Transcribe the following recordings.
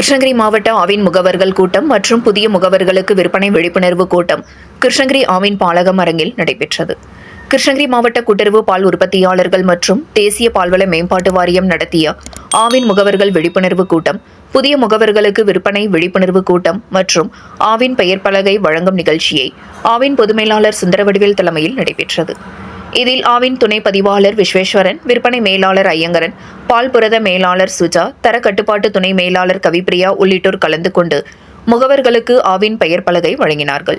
கிருஷ்ணகிரி மாவட்ட ஆவின் முகவர்கள் கூட்டம் மற்றும் புதிய முகவர்களுக்கு விற்பனை விழிப்புணர்வு கூட்டம் கிருஷ்ணகிரி ஆவின் பாலகம் அரங்கில் நடைபெற்றது. கிருஷ்ணகிரி மாவட்ட கூட்டுறவு பால் உற்பத்தியாளர்கள் மற்றும் தேசிய பால்வள மேம்பாட்டு வாரியம் நடத்திய ஆவின் முகவர்கள் விழிப்புணர்வு கூட்டம் புதிய முகவர்களுக்கு விற்பனை விழிப்புணர்வு கூட்டம் மற்றும் ஆவின் பெயர் பலகை வழங்கும் நிகழ்ச்சியை ஆவின் பொதுமேலாளர் சுந்தரவடிவேல் தலைமையில் நடைபெற்றது. இதில் ஆவின் துணை பதிவாளர் விஸ்வேஸ்வரன் விற்பனை மேலாளர் ஐயங்கரன் பால் புரத மேலாளர் சுஜா தர கட்டுப்பாட்டு துணை மேலாளர் கவிப்பிரியா உள்ளிட்டோர் கலந்து கொண்டு முகவர்களுக்கு ஆவின் பெயர் பலகை வழங்கினார்கள்.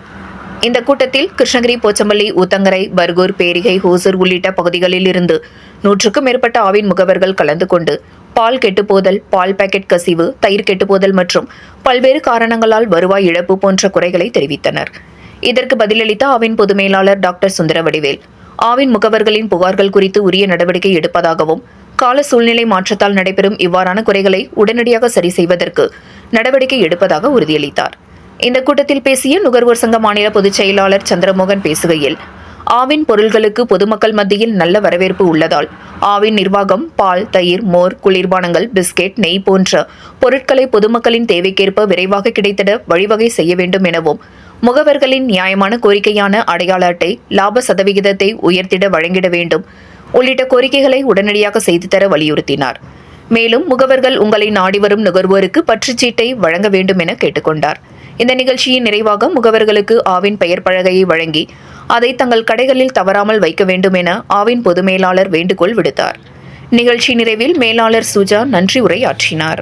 இந்த கூட்டத்தில் கிருஷ்ணகிரி போச்சம்பள்ளி ஊத்தங்கரை பர்கூர் பேரிகை ஹோசூர் உள்ளிட்ட பகுதிகளில் இருந்து நூற்றுக்கும் மேற்பட்ட ஆவின் முகவர்கள் கலந்து கொண்டு பால் கெட்டுப்போதல் பால் பாக்கெட் கசிவு தயிர் கெட்டுப்போதல் மற்றும் பல்வேறு காரணங்களால் வருவாய் இழப்பு போன்ற குறைகளை தெரிவித்தனர். இதற்கு பதிலளித்த ஆவின் பொது மேலாளர் டாக்டர் சுந்தரவடிவேல் ஆவின் முகவர்களின் புகார்கள் குறித்து உரிய நடவடிக்கை எடுப்பதாகவும் கால சூழ்நிலை மாற்றத்தால் நடைபெறும் இவ்வாறான குறைகளை உடனடியாக சரி செய்வதற்கு நடவடிக்கை எடுப்பதாக உறுதியளித்தார். இந்த கூட்டத்தில் பேசிய நுகர்வோர் சங்க மாநில பொதுச் செயலாளர் சந்திரமோகன் பேசுகையில் ஆவின் பொருள்களுக்கு பொதுமக்கள் மத்தியில் நல்ல வரவேற்பு உள்ளதால் ஆவின் நிர்வாகம் பால் தயிர் மோர் குளிர்பானங்கள் பிஸ்கெட் நெய் போன்ற பொருட்களை பொதுமக்களின் தேவைக்கேற்ப விரைவாக கிடைத்திட வழிவகை செய்ய வேண்டும் எனவும் முகவர்களின் நியாயமான கோரிக்கையான அடையாள அட்டை லாப சதவிகிதத்தை உயர்த்திட வழங்கிட வேண்டும். உள்ளிட்ட கோரிக்கைகளை உடனடியாக செய்து தர வலியுறுத்தினார். மேலும் முகவர்கள் உங்களை நாடி வரும் நுகர்வோருக்கு பற்றுச்சீட்டை வழங்க வேண்டும் என கேட்டுக்கொண்டார். இந்த நிகழ்ச்சியின் நிறைவாக முகவர்களுக்கு ஆவின் பெயர் பலகையை வழங்கி அதை தங்கள் கடைகளில் தவறாமல் வைக்க வேண்டும் என ஆவின் பொது மேலாளர் வேண்டுகோள் விடுத்தார். நிகழ்ச்சி நிறைவில் மேலாளர் சுஜா நன்றி உரையாற்றினார்.